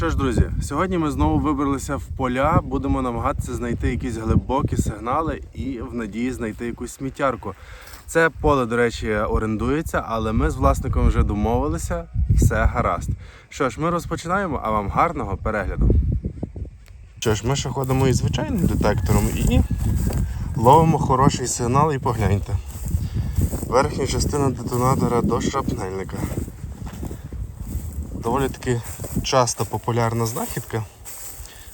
Що ж, друзі, сьогодні ми знову вибралися в поля, будемо намагатися знайти якісь глибокі сигнали і в надії знайти якусь сміттярку. Це поле, до речі, орендується, але ми з власником вже домовилися, все гаразд. Що ж, ми розпочинаємо, а вам гарного перегляду. Що ж, ми ще ходимо із звичайним детектором і ловимо хороший сигнал і погляньте. Верхня частина детонатора до шрапнельника. Доволі таки часто популярна знахідка.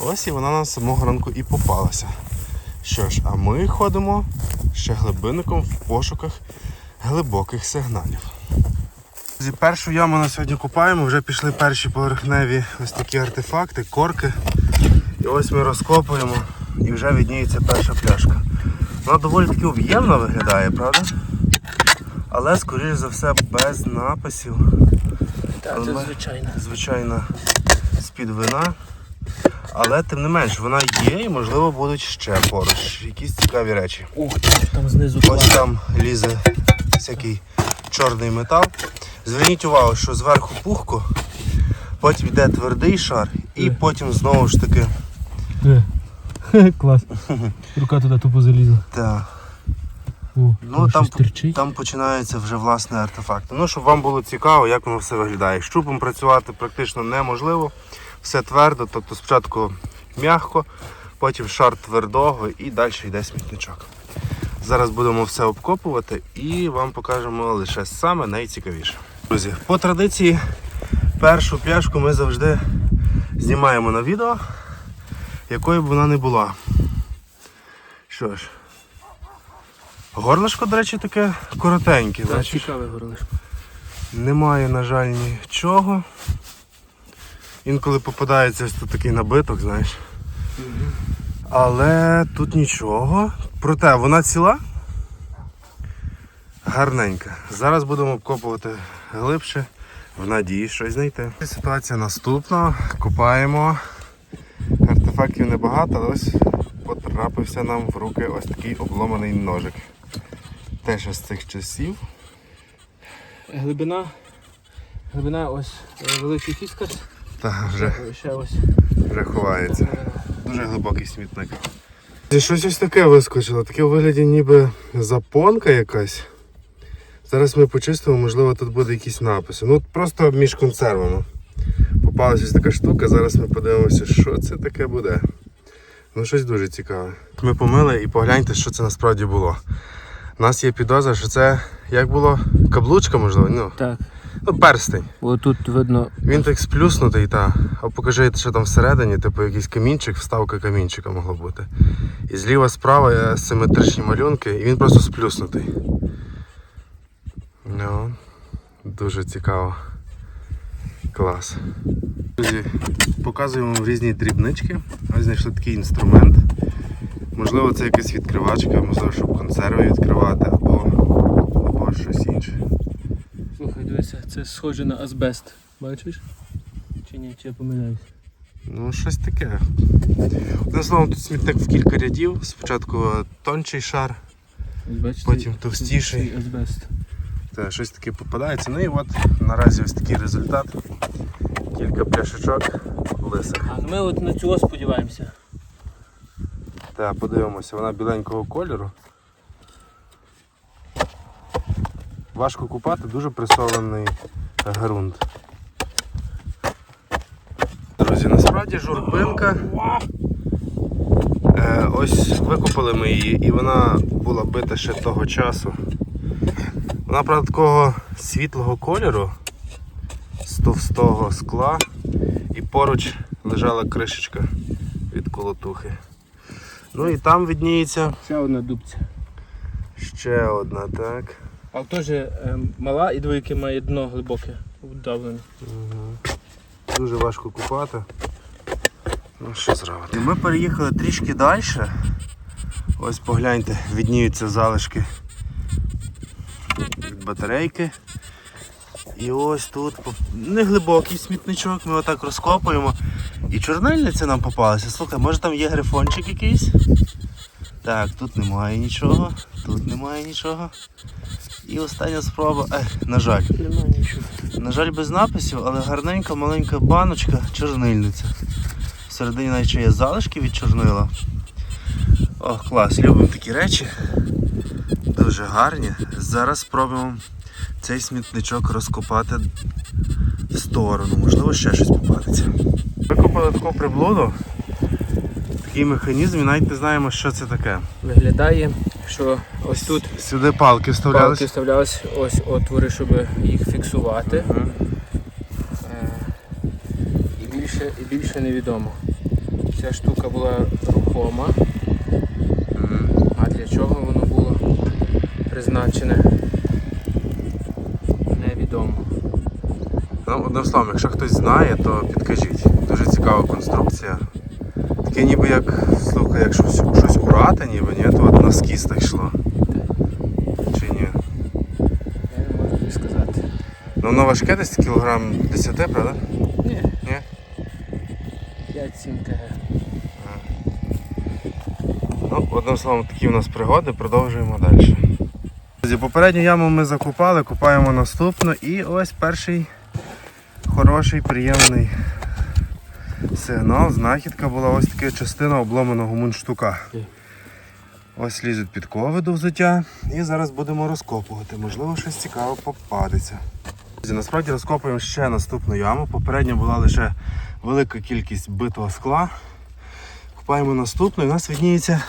Ось і вона нам самого ранку і попалася. Що ж, а ми ходимо ще глибинником в пошуках глибоких сигналів. Зі першу яму на сьогодні купаємо, вже пішли перші поверхневі ось такі артефакти, корки. І ось ми розкопуємо і вже відніється перша пляшка. Вона доволі таки об'ємна виглядає, правда? Але, скоріш за все, без написів. Так, це звичайно. звичайно, з-під вина. Але тим не менш, вона є і можливо будуть ще поруч. Якісь цікаві речі. Ух там знизу Ось клас. там лізе всякий чорний метал. Зверніть увагу, що зверху пухко, потім йде твердий шар, і Е. потім знову ж таки. Е. Клас. Рука туди тупо залізла. Та, О, ну, там, щось там починаються вже власне артефакти. Ну, щоб вам було цікаво, як воно все виглядає. Щупом працювати практично неможливо. Все твердо, тобто спочатку м'яко, потім шар твердого і далі йде смітничок. Зараз будемо все обкопувати і вам покажемо лише саме найцікавіше. Друзі, по традиції першу пляшку ми завжди знімаємо на відео, якою б вона не була. Що ж, горлишко, до речі, таке коротеньке. Так, бачиш? цікаве горлишко. Немає, на жаль, нічого. Інколи попадається ось тут такий набиток, знаєш. Але тут нічого. Проте вона ціла. Гарненька. Зараз будемо обкопувати глибше в надії щось знайти. Ситуація наступна. Купаємо. Артефактів небагато, але ось потрапився нам в руки ось такий обломаний ножик. Теж із цих часів. Глибина. Глибина ось е, великий фіскас. Та вже, Е, Ще ось. вже ховається. Дуже глибокий смітник. Щось ось таке вискочило, таке у вигляді ніби запонка якась. Зараз ми почистимо, можливо, тут буде якісь написи. Ну просто між консервами. Попалася ось така штука, зараз ми подивимося, що це таке буде. Ну, щось дуже цікаве. Ми помили і погляньте, що це насправді було. У нас є підозра, що це як було? Каблучка, можливо? Ну, Так. ну перстень. Бо тут видно. Він так сплюснутий, та. А покажи, що там всередині, типу якийсь камінчик, вставка камінчика могла бути. І зліва справа є симетричні малюнки, і він просто сплюснутий. Ну, дуже цікаво. Клас. Друзі, показуємо вам різні дрібнички. Ось знайшли такий інструмент. Можливо, це якась відкривачка, можливо, щоб консерви відкривати або, або щось інше. Слухай, дивися, це схоже на азбест. Бачиш? Чи ні, чи я помиляюсь? Ну, щось таке. Одним словом, тут смітник в кілька рядів. Спочатку тончий шар, бачите? Потім товстіший. Азбест. та щось таке попадається. Ну і от наразі ось такий результат. Кілька пляшечок лисих. А ну ми от на цього сподіваємося. Так, подивимося, вона біленького кольору. Важко купати, дуже присолений ґрунт. Друзі, насправді журбинка. Е, ось викопали ми її і вона була бита ще того часу. Вона, правда, такого світлого кольору з товстого скла і поруч лежала кришечка від колотухи. Ну і там видніється Ще одна дубця. ще одна, так. Але теж е, мала і двояке має дно глибоке, вдавлене. Дуже важко купати. Ну що зробити? Ми переїхали трішки далі. Ось погляньте, відніються залишки від батарейки. І ось тут неглибокий смітничок, ми отак розкопуємо. І чорнильниця нам попалася. Слухай, може там є грифончик якийсь? Так, тут немає нічого, тут немає нічого. І остання спроба. Е, на жаль. Немає нічого. На жаль, без написів, але гарненька маленька баночка чорнильниця. Всередині навіть ще є залишки від чорнила. Ох, клас, любимо такі речі. Дуже гарні. Зараз спробуємо цей смітничок розкопати в сторону. Можливо, ще щось попадеться. Викопали таку приблуду. Такий механізм і навіть не знаємо, що це таке. Виглядає, що ось тут Сюди палки вставлялись. палки вставлялись ось отвори, щоб їх фіксувати. Мгм. Е, І більше, і більше невідомо. Ця штука була рухома, а для чого воно було призначене, невідомо. Ну, одним словом, якщо хтось знає, то підкажіть. Дуже цікава конструкція. Таке ніби як, слухай, як щось, урати, ніби, ні, то от на скіс так йшло. Чи ні? Я не можу сказати. Ну воно важке десь кілограм 10, правда? Ні. Ні? 5-7 кг. Ну, одним словом, такі у нас пригоди, продовжуємо далі. Попередню яму ми закопали, копаємо наступну і ось перший хороший, приємний сигнал. Знахідка була ось така частина обломаного мундштука. Ось лізуть підкови до взуття і зараз будемо розкопувати. Можливо, щось цікаве попадеться. Насправді розкопуємо ще наступну яму. Попередня була лише велика кількість битого скла. Купаємо наступну і у нас відніється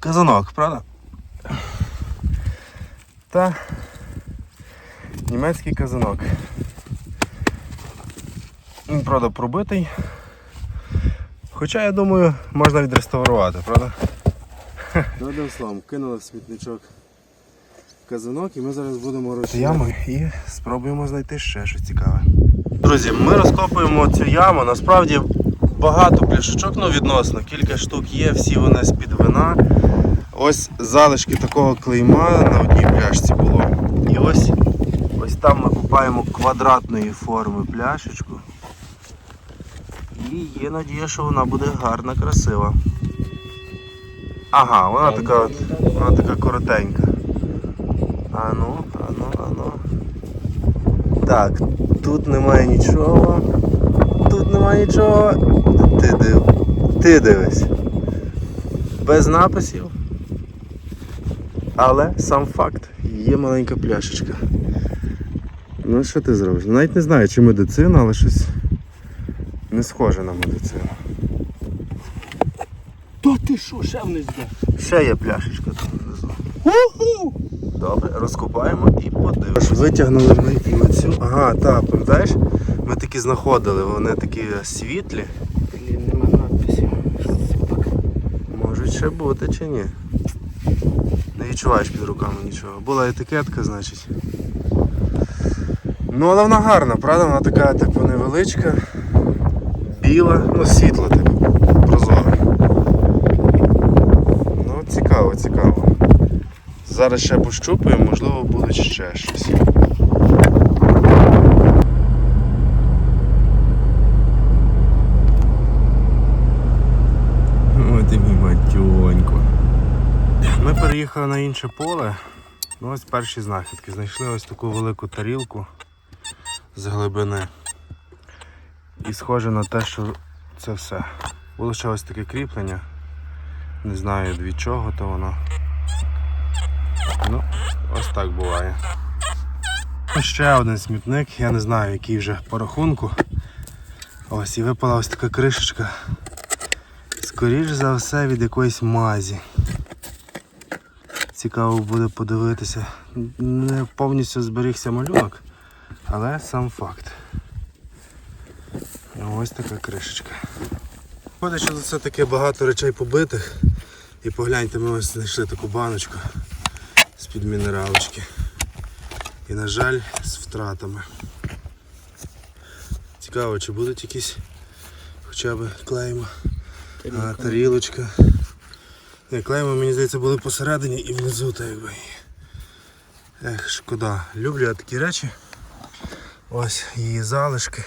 казанок, правда? Та німецький казанок. Він, правда, пробитий. Хоча, я думаю, можна відреставрувати, правда? Ну, одним словом, кинули в смітничок казанок і ми зараз будемо робити яму і спробуємо знайти ще щось цікаве. Друзі, ми розкопуємо цю яму. Насправді багато пляшечок, ну відносно, кілька штук є, всі вони з-під вина. Ось залишки такого клейма на одній пляшці було. І ось, ось там ми купаємо квадратної форми пляшечку. І є надія, що вона буде гарна, красива. Ага, вона така, от, вона така коротенька. Ану, ану, ану. Так, тут немає нічого. Тут немає нічого. Ти див. Ти дивись. Без написів. Але сам факт, є маленька пляшечка. Ну що ти зробиш? Навіть не знаю, чи медицина, але щось не схоже на медицину. То ти що, ще вниз йде? Ще є пляшечка там внизу. Добре, розкопаємо і подивимося. Витягнули ми і оцю. Ага, так, пам'ятаєш? Ми такі знаходили, вони такі світлі. Блін, нема надписів. Можуть ще бути чи ні. Не відчуваєш під руками нічого. Була етикетка, значить. Ну, але вона гарна, правда? Вона така, типу, невеличка, біла, ну світла, типу, прозора. Ну, цікаво, цікаво. Зараз ще пощупаємо, можливо, буде ще щось. Ой, ти. Ми переїхали на інше поле. Ну ось перші знахідки. Знайшли ось таку велику тарілку з глибини. І схоже на те, що це все. Було ще ось таке кріплення. Не знаю від чого то воно. Ну, ось так буває. Ще один смітник, я не знаю, який вже по рахунку. Ось і випала ось така кришечка. Скоріш за все від якоїсь мазі. Цікаво буде подивитися. Не повністю зберігся малюнок, але сам факт. Ось така кришечка. Ходить, що все таки багато речей побитих. І погляньте, ми ось знайшли таку баночку з-під мінералочки. І, на жаль, з втратами. Цікаво, чи будуть якісь хоча б клейма. А, тарілочка. Не, клейми, мені здається, були посередині і внизу, так якби. Ех, шкода. Люблю я такі речі. Ось її залишки.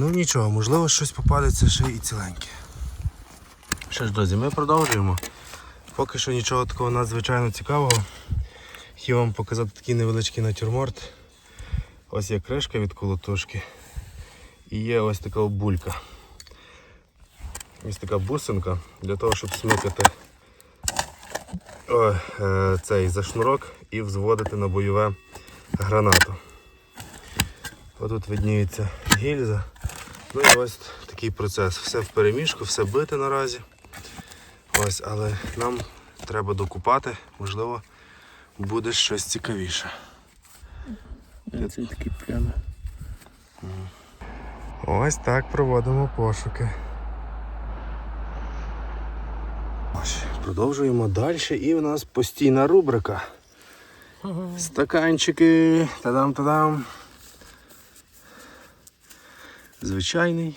Ну нічого, можливо щось попадеться ще і ціленьке. Що ж, друзі, ми продовжуємо. Поки що нічого такого надзвичайно цікавого. Хотів вам показати такий невеличкий натюрморт Ось є кришка від колотушки. І є ось така булька. Ось така бусинка для того, щоб смикати е, цей зашнурок і взводити на бойове гранату. Отут видніється гільза. Ну і ось такий процес. Все в переміжку, все бите наразі. Ось, але нам треба докупати, можливо, буде щось цікавіше. Це такі прямо. Ось так проводимо пошуки. Ось, продовжуємо далі і в нас постійна рубрика. Стаканчики. Та-дам-та-дам. Звичайний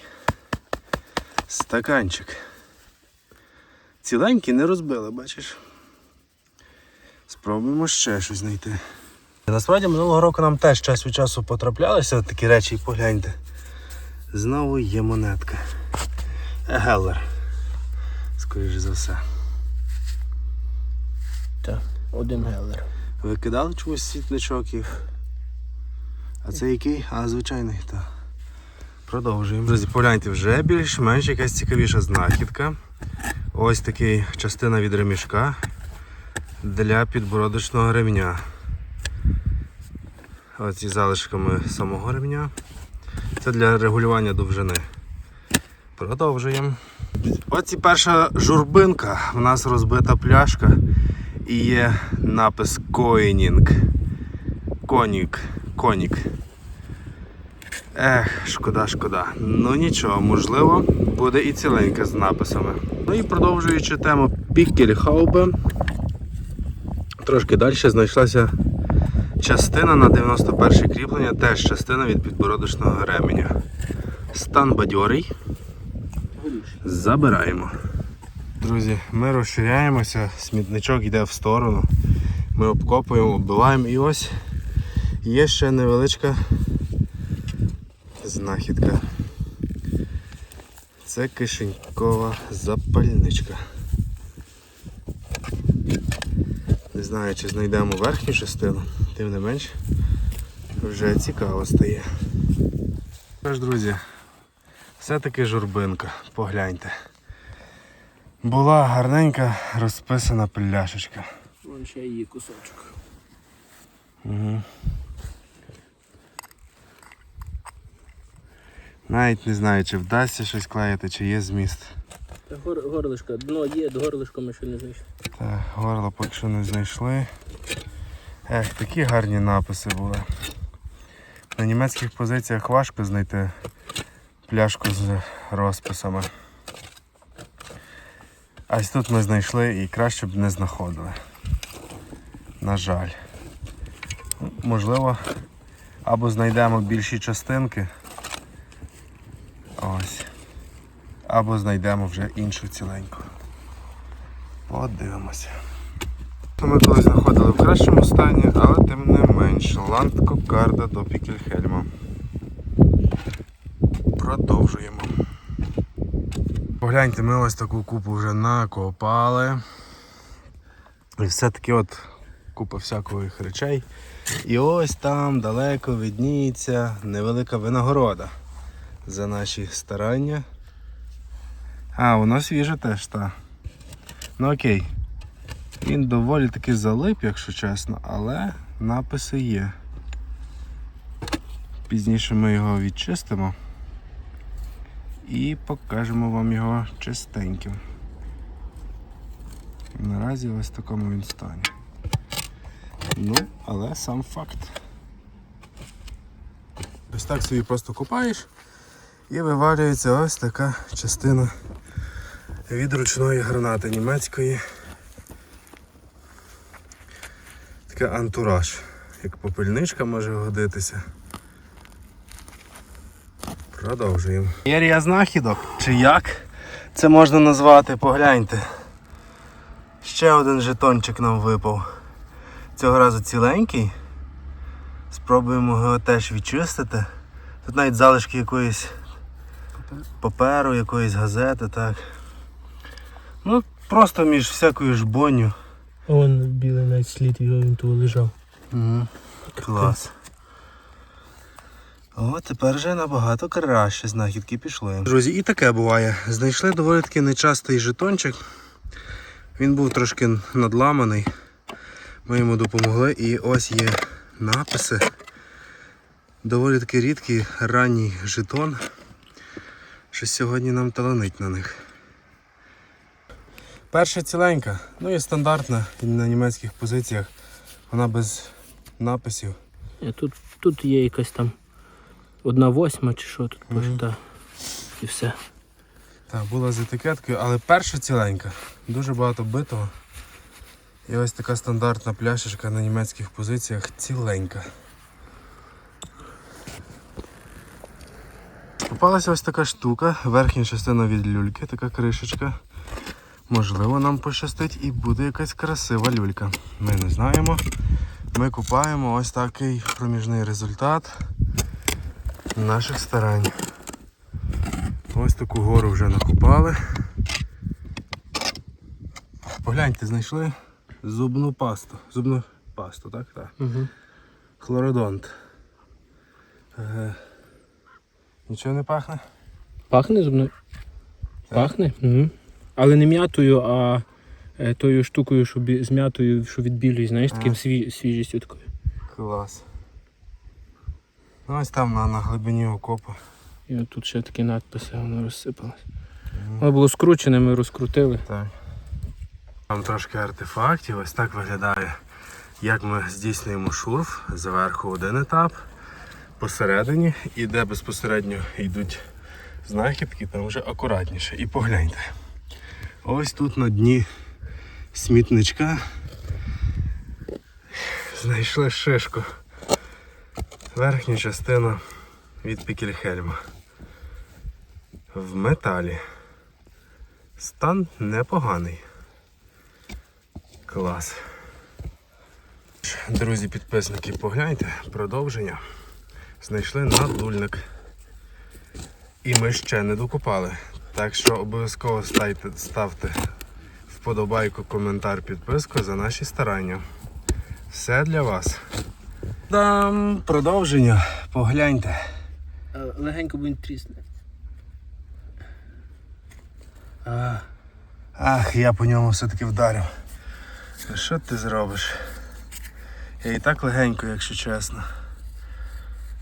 стаканчик. Ціленький не розбили, бачиш? Спробуємо ще щось знайти. Насправді минулого року нам теж час від часу потраплялися такі речі, погляньте. Знову є монетка. Геллер. Скоріше за все. Так, один гелер. Ви кидали чомусь світлячок їх? А це який? А, звичайний, так. Продовжуємо. Друзі, погляньте, вже більш-менш якась цікавіша знахідка. Ось такий частина від ремішка для підбородочного ремня. Із залишками самого ремня. Це для регулювання довжини. Продовжуємо. Ось перша журбинка. У нас розбита пляшка і є напис Коїнінг. Конік. Конік. Ех, шкода, шкода. Ну нічого, можливо, буде і ціленька з написами. Ну і продовжуючи тему Пікельхаубе, трошки далі знайшлася частина на 91 кріплення, теж частина від підбородочного ременя. Стан бадьорий. Забираємо. Друзі, ми розширяємося, смітничок йде в сторону. Ми обкопуємо, оббиваємо і ось є ще невеличка знахідка. Це кишенькова запальничка. Не знаю, чи знайдемо верхню частину, тим не менш вже цікаво стає. Тож, друзі, все-таки журбинка, погляньте. Була гарненька розписана пляшечка. Вон ще є кусочок. Угу. Навіть не знаю, чи вдасться щось клеїти, чи є зміст. Гор, горлишко, дно є, до горлишка ми ще не знайшли. Так, горло поки що не знайшли. Ех, такі гарні написи були. На німецьких позиціях важко знайти пляшку з розписами. А ось тут ми знайшли і краще б не знаходили. На жаль. Можливо, або знайдемо більші частинки. Ось. Або знайдемо вже іншу ціленьку. Подивимося. Ми колись знаходили в кращому стані, але тим не менш. Ландкокарда до Пікельхельма. Продовжуємо. Погляньте, ми ось таку купу вже накопали. І все-таки от купа всяких речей. І ось там далеко видніється невелика винагорода за наші старання. А, воно свіже теж, так. Ну окей. Він доволі таки залип, якщо чесно, але написи є. Пізніше ми його відчистимо і покажемо вам його чистеньким. Наразі ось в такому він стані. Ну, але сам факт. Ось так собі просто купаєш і вивалюється ось така частина від ручної гранати німецької. Таке антураж, як попельничка може годитися. Продовжуємо. Єрія знахідок, чи як це можна назвати, погляньте. Ще один жетончик нам випав. Цього разу ціленький. Спробуємо його теж відчистити. Тут навіть залишки якоїсь паперу, якоїсь газети, так. Ну, просто між всякою жбонню. Вон білий навіть слід його він тут лежав. Угу. Клас. О, тепер вже набагато краще знахідки пішли. Друзі, і таке буває. Знайшли доволі таки нечастий жетончик. Він був трошки надламаний. Ми йому допомогли і ось є написи. Доволі таки рідкий ранній жетон. Що сьогодні нам таланить на них. Перша ціленька, ну і стандартна на німецьких позиціях. Вона без написів. Тут, тут є якась там одна восьма чи що тут пише, Мгм. та. І все. Так, була з етикеткою, але перша ціленька. Дуже багато битого. І ось така стандартна пляшечка на німецьких позиціях ціленька. Попалася ось така штука, верхня частина від люльки, така кришечка. Можливо, нам пощастить і буде якась красива люлька. Ми не знаємо. Ми купаємо ось такий проміжний результат наших старань. Ось таку гору вже накопали. Погляньте, знайшли зубну пасту. Зубну пасту, так? Так. Угу. Хлородонт. Е, нічого не пахне? Пахне зубною? Пахне? Угу. Але не м'ятою, а е, тою штукою, що бі- з м'ятою, що відбілює, знаєш, таким сві... свіжістю такою. Клас. Ну, ось там на, на глибині окопу. І от тут ще такі надписи, воно розсипалось. Воно було скручене, ми розкрутили. Так. Там трошки артефактів. Ось так виглядає, як ми здійснюємо шурф. Зверху один етап, посередині, і де безпосередньо йдуть знахідки, там вже акуратніше. І погляньте. Ось тут на дні смітничка знайшли шишку. Верхню частину від Пікельхельма. В металі. Стан непоганий. Клас. Друзі, підписники, погляньте, продовження. Знайшли надульник. І ми ще не докупали. Так що обов'язково ставте, ставте вподобайку, коментар, підписку за наші старання. Все для вас. Дам продовження. Погляньте. Легенько він трісне. А, ах, я по ньому все-таки вдарив. Що ти зробиш? Я і так легенько, якщо чесно.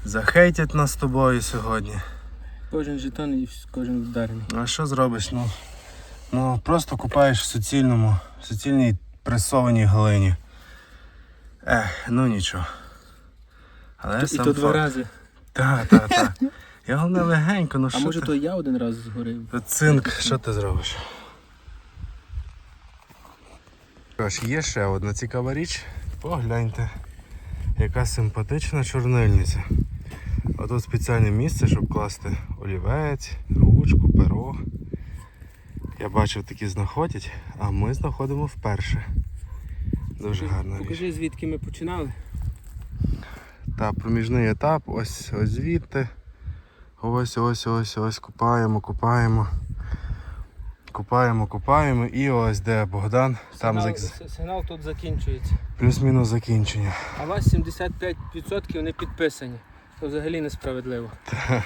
Захейтять нас з тобою сьогодні. Кожен жетон і кожен вдарений. А що зробиш? Ну, ну просто купаєш в суцільному, в суцільній пресованій глині. Ех, ну нічого. Але І сам то два рази. Так, так, так. Я головне легенько, ну А що може ти? то я один раз згорів. Та Цинк, що ти зробиш? Що ж, є ще одна цікава річ. Погляньте, яка симпатична чорнильниця. Отут спеціальне місце, щоб класти олівець, ручку, перо. Я бачив, такі знаходять, а ми знаходимо вперше. Дуже гарна річ. Покажи, звідки ми починали. Та проміжний етап, ось ось звідти. Ось, ось, ось, ось, купаємо, купаємо. Купаємо, купаємо і ось де Богдан, там Сигнал, зак- сигнал тут закінчується. плюс-мінус закінчення. А у вас 75% не підписані. Це взагалі несправедливо.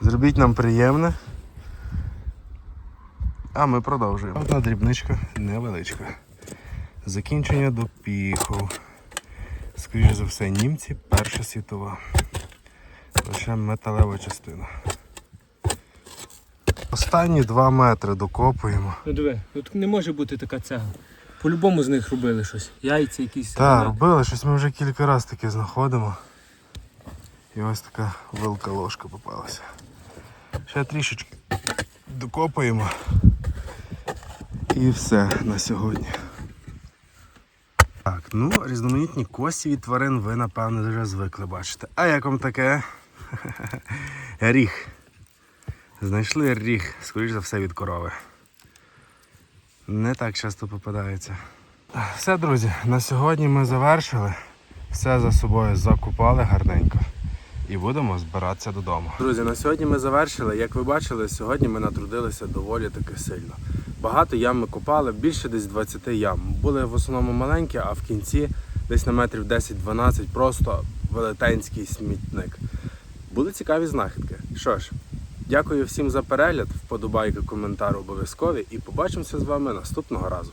Зробіть нам приємне. А ми продовжуємо. Одна дрібничка невеличка. Закінчення до піху. Скоріше за все, німці Перша світова. Лише металева частина. Останні два метри докопуємо. Ну диви, тут не може бути така цегла. По-любому з них робили щось. Яйця якісь. Так, робили, щось ми вже кілька разів таке знаходимо. І ось така велика ложка попалася. Ще трішечки докопаємо. І все на сьогодні. Так, ну, різноманітні кості від тварин ви, напевно, вже звикли бачити. А як вам таке? Ріг. Знайшли ріг, скоріш за все, від корови. Не так часто попадається. Все, друзі, на сьогодні ми завершили. Все за собою закупали гарненько. І будемо збиратися додому. Друзі, на сьогодні ми завершили. Як ви бачили, сьогодні ми натрудилися доволі таки сильно. Багато ям ми купали, більше десь 20 ям. Були в основному маленькі, а в кінці десь на метрів 10-12 просто велетенський смітник. Були цікаві знахідки. Що ж, дякую всім за перегляд, вподобайки, коментар обов'язкові і побачимося з вами наступного разу.